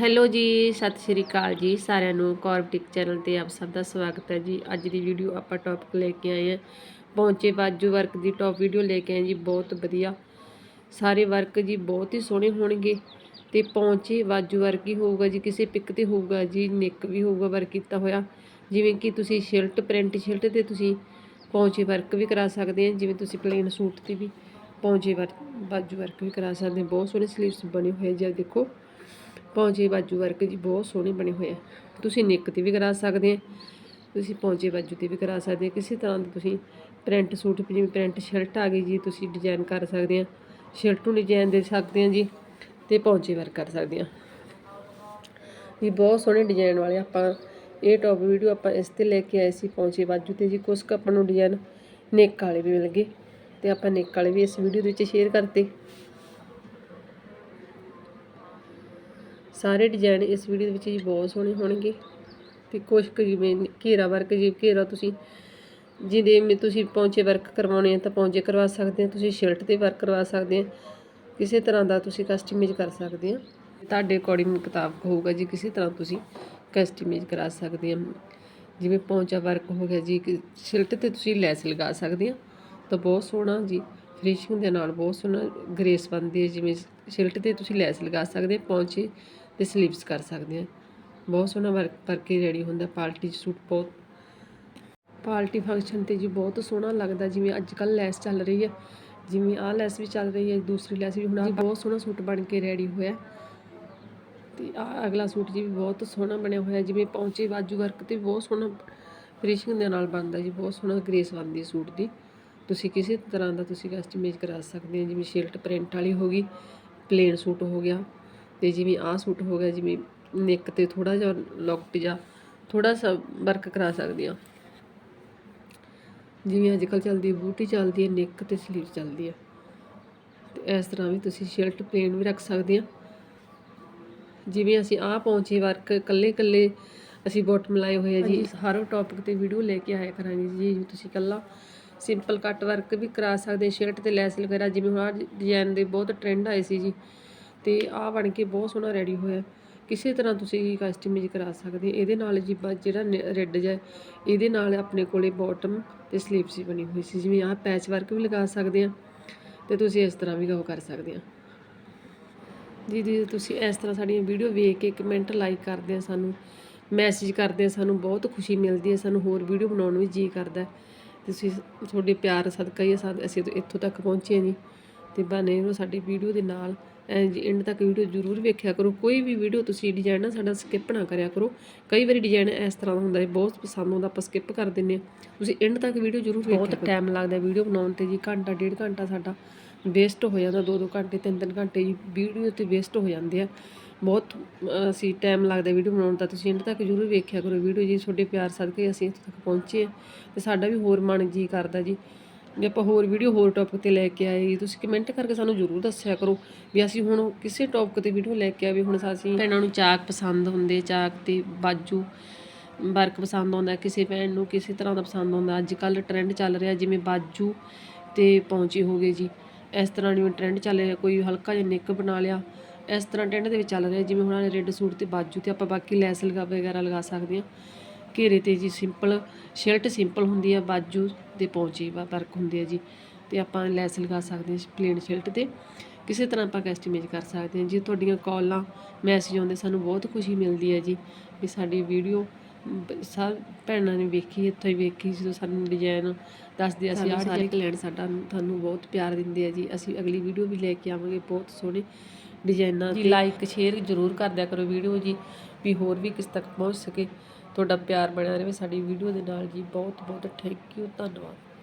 Hello ਜੀ, ਸਤਿ ਸ਼੍ਰੀ ਅਕਾਲ ਜੀ ਸਾਰਿਆਂ ਨੂੰ। ਕੌਰਬਟਿਕ ਚੈਨਲ ਤੇ ਆਪ ਸਭ ਦਾ ਸਵਾਗਤ ਹੈ ਜੀ। ਅੱਜ ਦੀ ਵੀਡੀਓ ਆਪਾਂ ਟੌਪਿਕ ਲੈ ਕੇ ਆਏ ਹਾਂ। ਪਹੁੰਚੇ ਬਾਜੂ ਵਰਕ ਦੀ ਟੌਪ ਵੀਡੀਓ ਲੈ ਕੇ ਆਏ ਜੀ। ਬਹੁਤ ਵਧੀਆ। ਸਾਰੇ ਵਰਕ ਜੀ ਬਹੁਤ ਹੀ ਸੋਹਣੇ ਹੋਣਗੇ ਤੇ ਪਹੁੰਚੇ ਬਾਜੂ ਵਰਕ ਹੀ ਹੋਊਗਾ ਜੀ। ਕਿਸੇ ਪਿਕ ਤੇ ਹੋਊਗਾ ਜੀ ਨਿੱਕ ਵੀ ਹੋਊਗਾ ਵਰਕ ਕੀਤਾ ਹੋਇਆ। ਜਿਵੇਂ ਕਿ ਤੁਸੀਂ ਸ਼ਿਲਟ ਪ੍ਰਿੰਟ ਸ਼ਿਲਟ ਤੇ ਤੁਸੀਂ ਪਹੁੰਚੇ ਵਰਕ ਵੀ ਕਰਾ ਸਕਦੇ ਆ ਜਿਵੇਂ ਤੁਸੀਂ ਪਲੇਨ ਸੂਟ ਤੇ ਵੀ ਪਹੁੰਚੇ ਵਰਕ ਬਾਜੂ ਵਰਕ ਵੀ ਕਰਾ ਸਕਦੇ ਬਹੁਤ ਸੋਹਣੇ ਸਲੀਵਸ ਬਣੇ ਹੋਏ ਜੀ। ਦੇਖੋ। ਪੌਂਚੇ ਬਾਜੂ ਵਰਕ ਜੀ ਬਹੁਤ ਸੋਹਣੇ ਬਣੇ ਹੋਏ ਆ। ਤੁਸੀਂ ਨਿੱਕ ਤੇ ਵੀ ਕਰਾ ਸਕਦੇ ਆ, ਤੁਸੀਂ ਪੌਂਚੇ ਬਾਜੂ ਤੇ ਵੀ ਕਰਾ ਸਕਦੇ ਆ। ਕਿਸੇ ਤਰ੍ਹਾਂ ਦੇ ਤੁਸੀਂ ਪ੍ਰਿੰਟ ਸੂਟ, ਜਿਵੇਂ ਪ੍ਰਿੰਟ ਸ਼ਰਟ ਆ ਗਈ ਜੀ, ਤੁਸੀਂ ਡਿਜ਼ਾਈਨ ਕਰ ਸਕਦੇ ਆ। ਸ਼ਰਟ ਨੂੰ ਡਿਜ਼ਾਈਨ ਦੇ ਸਕਦੇ ਆ ਜੀ ਤੇ ਪੌਂਚੇ ਵਰਕ ਕਰ ਸਕਦੇ ਆ। ਵੀ ਬਹੁਤ ਸੋਹਣੇ ਡਿਜ਼ਾਈਨ ਵਾਲੇ ਆਪਾਂ, ਇਹ ਟੌਪ ਵੀਡੀਓ ਆਪਾਂ ਇਸ ਤੇ ਲੈ ਕੇ ਆਏ ਸੀ ਪੌਂਚੇ ਬਾਜੂ ਤੇ ਜੀ, ਕੁਛ ਕੁ ਆਪਾਂ ਨੂੰ ਡਿਜ਼ਾਈਨ ਨੇਕ ਵਾਲੇ ਵੀ ਮਿਲ ਗਏ ਤੇ ਆਪਾਂ ਨੇਕ ਵਾਲੇ ਵੀ ਇਸ ਵੀਡੀਓ ਦੇ ਵਿੱਚ ਸ਼ੇਅਰ ਕਰਤੇ। ਸਾਰੇ ਡਿਜ਼ਾਈਨ ਇਸ ਵੀਡੀਓ ਦੇ ਵਿੱਚ ਜੀ ਬਹੁਤ ਸੋਹਣੇ ਹੋਣਗੇ। ਤੇ ਕੁਝ ਕੁ ਜਿਵੇਂ ਘੇਰਾ ਵਰਕ ਜੀ ਘੇਰਾ ਤੁਸੀਂ ਜਿਹਦੇ ਵਿੱਚ ਤੁਸੀਂ ਪੌਂਚੇ ਵਰਕ ਕਰਵਾਉਣੇ ਆ ਤਾਂ ਪੌਂਚੇ ਕਰਵਾ ਸਕਦੇ ਆ, ਤੁਸੀਂ ਸ਼ਰਟ ਤੇ ਵਰਕ ਕਰਵਾ ਸਕਦੇ ਆ। ਕਿਸੇ ਤਰ੍ਹਾਂ ਦਾ ਤੁਸੀਂ ਕਸਟਮਾਈਜ਼ ਕਰ ਸਕਦੇ ਆ। ਤੁਹਾਡੇ ਅਕੋਰਡਿੰਗ ਮੁਤਾਬਕ ਹੋਊਗਾ ਜੀ, ਕਿਸੇ ਤਰ੍ਹਾਂ ਤੁਸੀਂ ਕਸਟਮਾਈਜ਼ ਕਰਾ ਸਕਦੇ ਆ। ਜਿਵੇਂ ਪੌਂਚਾ ਵਰਕ ਹੋ ਗਿਆ ਜੀ ਸ਼ਿਲਟ ਤੇ ਤੁਸੀਂ ਲੈਸ ਲਗਾ ਸਕਦੇ ਆ। ਤਾਂ ਬਹੁਤ ਸੋਹਣਾ ਜੀ ਫਿਨਿਸ਼ਿੰਗ ਦੇ ਨਾਲ ਬਹੁਤ ਸੋਹਣਾ ਗ੍ਰੇਸ ਬਣਦੀ ਹੈ ਜਿਵੇਂ ਸ਼ਿਲਟ ਤੇ ਤੁਸੀਂ ਲੈਸ ਲਗਾ ਸਕਦੇ ਪੌਂਚੇ ਅਤੇ ਸਲੀਵਸ ਕਰ ਸਕਦੇ ਹਾਂ। ਬਹੁਤ ਸੋਹਣਾ ਵਰਕ ਕਰਕੇ ਰੈਡੀ ਹੁੰਦਾ, ਪਾਰਟੀ ਸੂਟ ਬਹੁਤ। ਪਾਰਟੀ ਫੰਕਸ਼ਨ ਤੇ ਜੀ ਬਹੁਤ ਸੋਹਣਾ ਲੱਗਦਾ, ਜਿਵੇਂ ਅੱਜ ਕੱਲ ਲੈਸ ਚੱਲ ਰਹੀ ਹੈ ਜਿਵੇਂ ਆਹ ਲੈਸ ਵੀ ਚੱਲ ਰਹੀ ਹੈ ਦੂਸਰੀ ਲੈਸ ਵੀ ਹੁਣ ਆਹ ਬਹੁਤ ਸੋਹਣਾ ਸੂਟ ਬਣ ਕੇ ਰੈਡੀ ਹੋਇਆ। ਤੇ ਆ ਅਗਲਾ ਸੂਟ ਜੀ ਵੀ ਬਹੁਤ ਸੋਹਣਾ ਬਣਿਆ ਹੋਇਆ, ਜਿਵੇਂ ਪੌਂਚੇ ਬਾਜੂ ਵਰਕ ਤੇ ਬਹੁਤ ਸੋਹਣਾ ਫਿਨਿਸ਼ਿੰਗ ਦੇ ਨਾਲ ਬਣਦਾ ਜੀ, ਬਹੁਤ ਸੋਹਣਾ ਗ੍ਰੇਸ ਬਣਦੀ ਹੈ ਸੂਟ ਦੀ। ਤੁਸੀਂ ਕਿਸੇ ਤਰ੍ਹਾਂ ਦਾ ਤੁਸੀਂ ਕਸਟਮਾਈਜ਼ ਕਰਾ ਸਕਦੇ ਹੋ, ਜਿਵੇਂ ਸ਼ਿਲਟ ਪ੍ਰਿੰਟ ਵਾਲੀ ਹੋ ਗਈ ਪਲੇਨ ਸੂਟ ਹੋ ਗਿਆ। ਤੇ ਜਿਵੇਂ ਆਹ ਸੂਟ ਹੋ ਗਿਆ ਜਿਵੇਂ ਨੈਕ ਤੇ ਥੋੜਾ ਜਿਹਾ ਲੌਕਟ ਜਾਂ ਥੋੜਾ ਸਾ ਵਰਕ ਕਰਾ ਸਕਦੇ ਆ ਜਿਵੇਂ ਅੱਜ ਕੱਲ ਚੱਲਦੀ ਬੂਟੀ ਚੱਲਦੀ ਹੈ ਨੈਕ ਤੇ ਸਲੀਵ ਚੱਲਦੀ ਹੈ। ਤੇ ਇਸ ਤਰ੍ਹਾਂ ਵੀ ਤੁਸੀਂ ਸ਼ਰਟ ਪਲੇਨ ਵੀ ਰੱਖ ਸਕਦੇ ਆ ਜਿਵੇਂ ਅਸੀਂ ਆਹ ਪੌਂਚੇ ਵਰਕ ਕੱਲੇ ਕੱਲੇ ਅਸੀਂ ਬੋਟਮ ਲਾਏ ਹੋਏ ਆ ਜੀ। ਹਰ ਟੌਪਿਕ ਤੇ ਵੀਡੀਓ ਲੈ ਕੇ ਆਇਆ ਕਰਾਂਗੇ ਜੀ ਜੇ ਤੁਸੀਂ ਕੱਲਾ ਸਿੰਪਲ ਕੱਟ ਵਰਕ ਵੀ ਕਰਾ ਸਕਦੇ ਸ਼ਰਟ ਤੇ ਲੈਸ ਵਗੈਰਾ ਜਿਵੇਂ ਹੁਣ ਡਿਜ਼ਾਈਨ ਦੇ ਬਹੁਤ ਟ੍ਰੈਂਡ ਆਏ ਸੀ ਜੀ। ਤੇ ਆਹ ਬਣ ਕੇ ਬਹੁਤ ਸੋਹਣਾ ਰੈਡੀ ਹੋਇਆ। ਕਿਸੇ ਤਰ੍ਹਾਂ ਤੁਸੀਂ ਕਸਟਮਾਈਜ਼ ਕਰਾ ਸਕਦੇ ਇਹਦੇ ਨਾਲ ਜੀ ਬ- ਜਿਹੜਾ ਰੈੱਡ ਜਿਹਾ, ਇਹਦੇ ਨਾਲ ਆਪਣੇ ਕੋਲੇ ਬਾਟਮ ਤੇ ਸਲੀਵਸ ਹੀ ਬਣੀ ਹੋਈ ਸੀ। ਜਿਵੇਂ ਆਹ ਪੈਚ ਵਰਕ ਵੀ ਲਗਾ ਸਕਦੇ ਆ ਤੇ ਤੁਸੀਂ ਇਸ ਤਰ੍ਹਾਂ ਵੀ ਉਹ ਕਰ ਸਕਦੇ ਆ ਜੀ ਜੀ ਤੁਸੀਂ ਇਸ ਤਰ੍ਹਾਂ ਸਾਡੀਆਂ ਵੀਡੀਓ ਵੇਖ ਕੇ ਕਮੈਂਟ ਲਾਈਕ ਕਰਦੇ ਆ ਸਾਨੂੰ ਮੈਸੇਜ ਕਰਦੇ ਆ ਸਾਨੂੰ, ਬਹੁਤ ਖੁਸ਼ੀ ਮਿਲਦੀ ਹੈ। ਸਾਨੂੰ ਹੋਰ ਵੀਡੀਓ ਬਣਾਉਣ ਨੂੰ ਵੀ ਜੀ ਕਰਦਾ ਤੁਸੀਂ ਤੁਹਾਡੇ ਪਿਆਰ ਸਦਕਾ ਹੀ ਆ। ਸਾ- ਅਸੀਂ ਇੱਥੋਂ ਤੱਕ ਪਹੁੰਚੇ ਹਾਂ ਜੀ। ਤੇ ਬਣੇ ਰਹੋ ਸਾਡੀ ਵੀਡੀਓ ਦੇ ਨਾਲ ਐਂਡ ਤੱਕ ਵੀਡੀਓ ਜ਼ਰੂਰ ਵੇਖਿਆ ਕਰੋ। ਕੋਈ ਵੀ ਵੀਡੀਓ ਤੁਸੀਂ ਡਿਜ਼ਾਈਨ ਨਾ ਸਾਡਾ ਸਕਿਪ ਨਾ ਕਰਿਆ ਕਰੋ। ਕਈ ਵਾਰੀ ਡਿਜ਼ਾਈਨ ਇਸ ਤਰ੍ਹਾਂ ਦਾ ਹੁੰਦਾ ਹੈ ਬਹੁਤ ਪਸੰਦ ਆਉਂਦਾ ਆਪਾਂ ਸਕਿਪ ਕਰ ਦਿੰਨੇ ਤੁਸੀਂ ਐਂਡ ਤੱਕ ਵੀਡੀਓ ਜ਼ਰੂਰ ਵੇਖਿਆ ਬਹੁਤ ਟਾਈਮ ਲੱਗਦਾ ਵੀਡੀਓ ਬਣਾਉਣ ਤੇ ਜੀ ਘੰਟਾ ਡੇਢ ਘੰਟਾ ਸਾਡਾ ਵੇਸਟ ਹੋ ਜਾਂਦਾ ਦੋ ਦੋ ਘੰਟੇ ਤਿੰਨ ਤਿੰਨ ਘੰਟੇ ਜੀ ਵੀਡੀਓ ਤੇ ਵੇਸਟ ਹੋ ਜਾਂਦੇ ਆ। ਬਹੁਤ ਅਸੀਂ ਟਾਈਮ ਲੱਗਦਾ ਵੀਡੀਓ ਬਣਾਉਣ ਦਾ। ਤੁਸੀਂ ਐਂਡ ਤੱਕ ਜ਼ਰੂਰ ਵੇਖਿਆ ਕਰੋ। ਵੀਡੀਓ ਜੀ ਤੁਹਾਡੇ ਪਿਆਰ ਸਦਕੇ ਅਸੀਂ ਇੱਥੇ ਤੱਕ ਪਹੁੰਚੇ ਹਾਂ। ਤੇ ਸਾਡਾ ਵੀ ਹੋਰ ਮਨ ਜੀ ਕਰਦਾ ਜੀ। ਜੇ ਆਪਾਂ ਹੋਰ ਵੀਡੀਓ ਹੋਰ ਟੌਪਿਕ ਤੇ ਲੈ ਕੇ ਆਏ ਤੁਸੀਂ ਕਮੈਂਟ ਕਰਕੇ ਸਾਨੂੰ ਜ਼ਰੂਰ ਦੱਸਿਆ ਕਰੋ ਵੀ ਅਸੀਂ ਹੁਣ ਕਿਸੇ ਟੌਪਿਕ ਤੇ ਵੀਡੀਓ ਲੈ ਕੇ ਆਵੇ ਹੁਣ ਅਸੀਂ ਭੈਣਾਂ ਨੂੰ ਚਾਕ ਪਸੰਦ ਹੁੰਦੇ, ਚਾਕ ਤੇ ਬਾਜੂ, ਵਰਕ ਪਸੰਦ ਆਉਂਦਾ, ਕਿਸੇ ਭੈਣ ਨੂੰ ਕਿਸੇ ਤਰ੍ਹਾਂ ਦਾ ਪਸੰਦ ਆਉਂਦਾ। ਅੱਜ ਕੱਲ ਟ੍ਰੈਂਡ ਚੱਲ ਰਿਹਾ ਜਿਵੇਂ ਬਾਜੂ ਤੇ ਪੌਂਚੇ ਹੋ ਗਏ ਜੀ। ਇਸ ਤਰ੍ਹਾਂ ਜਿਵੇਂ ਟ੍ਰੈਂਡ ਚੱਲ ਰਿਹਾ, ਕੋਈ ਹਲਕਾ ਜਿਹਾ ਨਿੱਕ ਬਣਾ ਲਿਆ। ਇਸ ਤਰ੍ਹਾਂ ਟ੍ਰੈਂਡ ਦੇ ਵਿੱਚ ਚੱਲ ਰਿਹਾ, ਜਿਵੇਂ ਹੁਣ ਰੈੱਡ ਸੂਟ ਤੇ ਬਾਜੂ ਤੇ ਆਪਾਂ ਬਾਕੀ ਲੈਸ ਲਗਾ ਵਗੈਰਾ ਲਗਾ ਸਕਦੇ ਹਾਂ। ਘੇਰੇ ਤੇ ਜੀ ਸਿੰਪਲ ਸ਼ਰਟ ਸਿੰਪਲ ਹੁੰਦੀ ਆ ਬਾਜੂ ਤੇ ਪੌਂਚੇ ਵਰਕ ਹੁੰਦੇ ਆ ਜੀ। ਤੇ ਆਪਾਂ ਲੈਸ ਲਗਾ ਸਕਦੇ ਹਾਂ ਪਲੇਨ ਸ਼ਰਟ ਤੇ। ਕਿਸੇ ਤਰ੍ਹਾਂ ਆਪਾਂ ਕਸਟਮਾਈਜ਼ ਕਰ ਸਕਦੇ ਹਾਂ। ਜੀ ਤੁਹਾਡੀਆਂ ਕਾਲਾਂ ਮੈਸੇਜ ਆਉਂਦੇ ਸਾਨੂੰ ਬਹੁਤ ਖੁਸ਼ੀ ਮਿਲਦੀ ਹੈ ਜੀ ਵੀ ਸਾਡੀ ਵੀਡੀਓ ਸਭ ਭੈਣਾਂ ਨੇ ਵੇਖੀ ਇੱਥੋਂ ਹੀ ਵੇਖੀ ਜਦੋਂ ਸਾਨੂੰ ਡਿਜ਼ਾਈਨ ਦੱਸਦੇ ਅਸੀਂ ਆਹ ਸਾਰੇ ਕਲੈਂਟ ਸਾਡਾ ਤੁਹਾਨੂੰ ਬਹੁਤ ਪਿਆਰ ਦਿੰਦੇ ਆ ਜੀ। ਅਸੀਂ ਅਗਲੀ ਵੀਡੀਓ ਵੀ ਲੈ ਕੇ ਆਵਾਂਗੇ ਬਹੁਤ ਸੋਹਣੇ ਡਿਜ਼ਾਈਨਾਂ ਜੀ ਲਾਈਕ ਸ਼ੇਅਰ ਜ਼ਰੂਰ ਕਰ ਦਿਆ ਕਰੋ ਵੀਡੀਓ ਜੀ ਵੀ ਹੋਰ ਵੀ ਕਿਸ ਤੱਕ ਪਹੁੰਚ ਸਕੇ। ਤੁਹਾਡਾ ਪਿਆਰ ਬਣਿਆ ਰਹੇ ਸਾਡੀ ਵੀਡੀਓ ਦੇ ਨਾਲ ਜੀ ਬਹੁਤ ਬਹੁਤ ਥੈਂਕ ਯੂ ਧੰਨਵਾਦ।